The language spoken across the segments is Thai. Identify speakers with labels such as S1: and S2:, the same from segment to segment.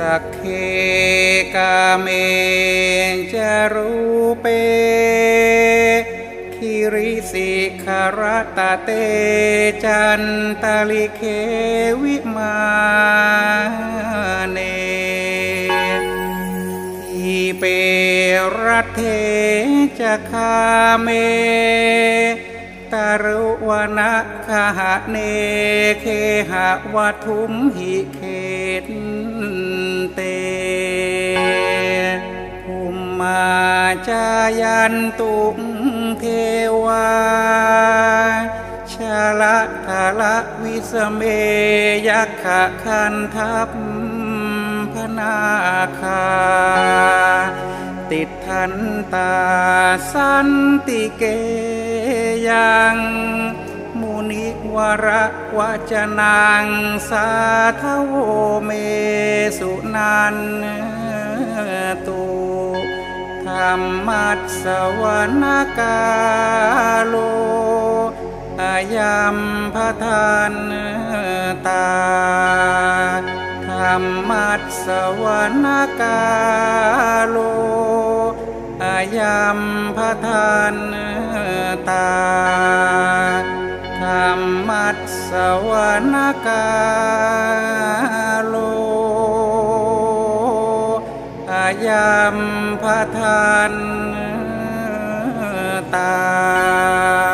S1: สักเคกาเมจารูเป คิริสิคารตาเตจันตาลิเควิมาเนทีเปรัตเทจะคาเมตารุวนะคาหะเนเคหะวัทุมหิเข มาจายันตุงเทวาชาละทาละวิสเมยักขะคันทัพพนาคา ติดทันตาสันติเกยังมุนิวระวจนังสาทโวเมสุนันตุ ธรรมัสสวนกาโลอายัมพทานตาธรรมัสสวนกาโลอายัมพทานตาธรรมัสสวนกา ยัมพทานตา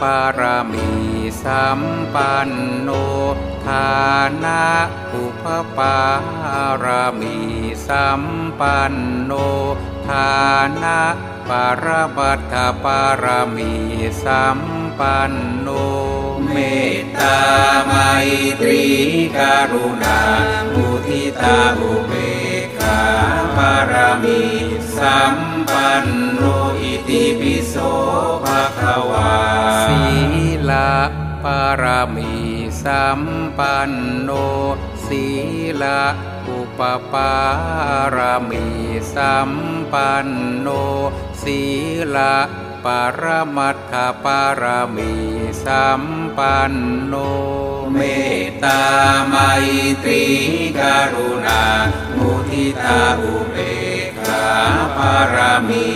S1: ปารมีสัมปันโนทานะอุปปารมีสัมปันโนทานะปารบัตถปารมีสัมปันโนเมตตาไมตรีกรุณามุทิตาอุารมีสัมปันโนสีลาอุปปารมีสัมปันโนสีลาปรมัตถปารมีสัมปันโน เมตตาไมตรีกรุณา มุทิตาอุเบกขาปารมี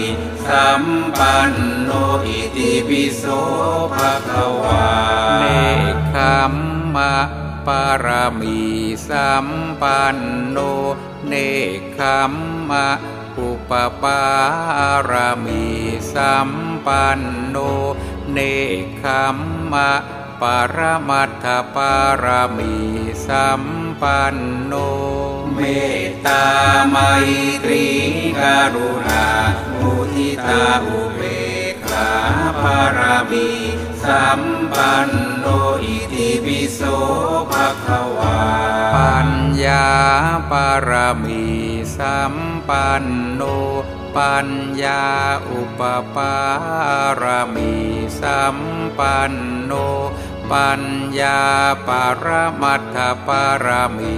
S1: สัมปันโนอิติปิโสภะคะวาเนคขมมะปารมีสัมปันโนเนคขมมะอุปปารมีสัมปันโนเนคขมมะปรมัตถปารมีสัมปันโน เมตตาไมตรีกรุณา ตาอุเบกขาปารมีสัมปันโนอิติปิโสภะคะวาปัญญาปารมีสัมปันโนปัญญาอุปปารมีสัมปันโนปัญญาปารมัตถปารมี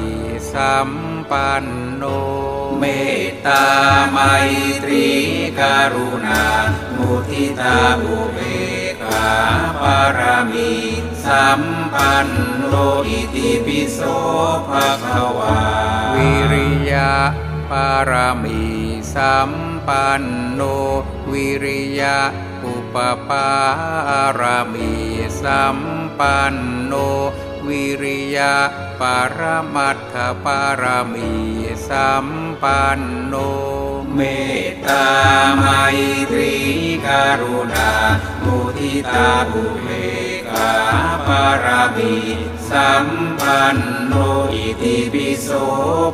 S1: สัมปันโนเมตตาไมตรี กรุณา มุทิตาอุเบกขาปารมี สัมปันโนอิติปิโสภะคะวา วิริยะปารมี สัมปันโน วิริยะอุปปารมี สัมปันโน วิริยะปารมัตถปารมี สัมปันโน เมตตาไมตรีกรุณามุทิตาอุเบกาปารมีสัมปันโนอิติปิโส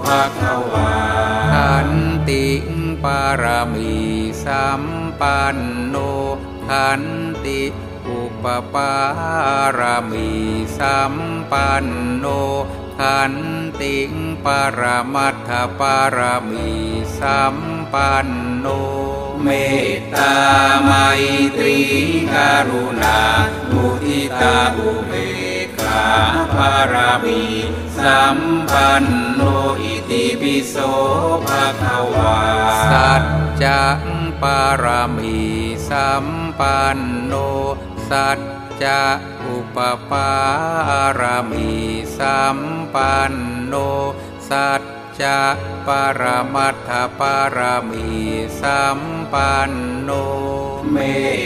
S1: ภะคะวาขันติปารมีสัมปันโนขันติอุปปารมีสัมปันโน ขันติงปรมัตถปารมีสัมปันโน เมตตาไมตรีกรุณามุทิตาอุเบกขาปารมีสัมปันโนอิติปิโสภะคะวาสัจจังปารมีสัมปันโนสัจ จะอุปปารมีสัมปันโน สัจจะปรมัตถปารมีสัมปันโน เม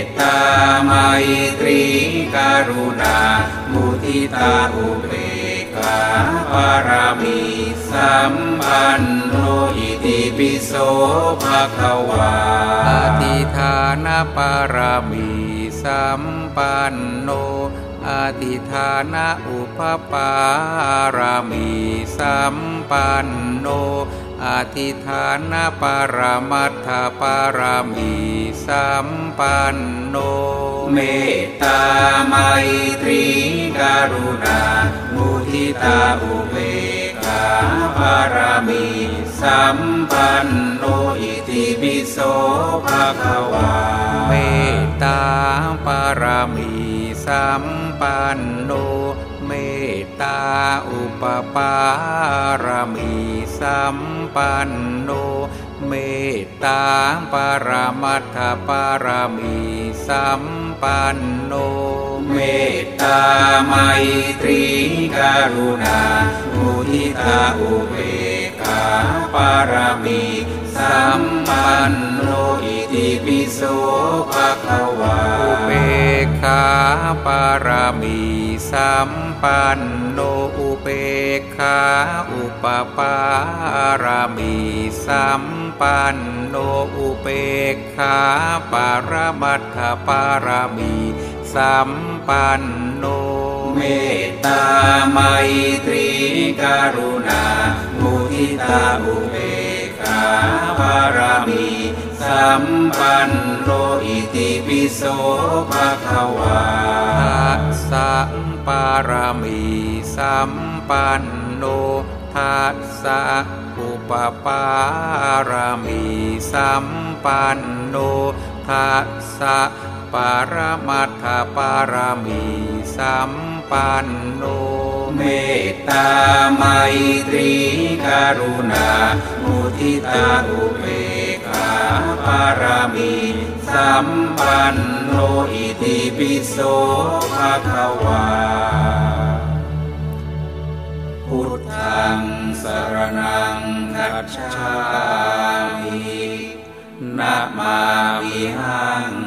S1: ตตาไมตรีกรุณา มุทิตาอุเบกขาปารมีสัมปันโนอิติปิโสภะคะวาอธิฐานปารมีสัม ปันโนอธิฐานะอุปปารามีสัมปันโนอธิฐานะปรมัตถปารามีสัมปันโน เมตตาไมตรีกรุณา มุทิตาอุเบกขาปารามีสัมปันโน อิติปิโสภะคะวา ตาปารมีสัมปันโนเมตตาอุปปารมีสัมปันโนเมตตาปารมัตถปารมีสัมปันโนเมตตาไมตรีกรุณามุทิตาอุเบกขาปารมีสัมปันโนอิติปิโสภะคะวา ขาปารมีสัมปันโนอุเบกขาอุปปารมีสัมปันโนอุเบกขาปารมัตถปารมีสัมปันโนเมตตาไมตรีกรุณามุทิตาอุเบกขาปารมี สัมปันโนอิติปิโสภะคะวาทัสสะปารมีสัมปันโนทัสสะอุปปารมีสัมปันโนทัสสะปารมัตถปารมีสัมปันโนเมตตาไมตรีกรุณามุทิตาอุเบ ปารมีสัมปันโนอิติปิโสภะคะวา พุทธังสรณังคัจฉามินะมามิหัง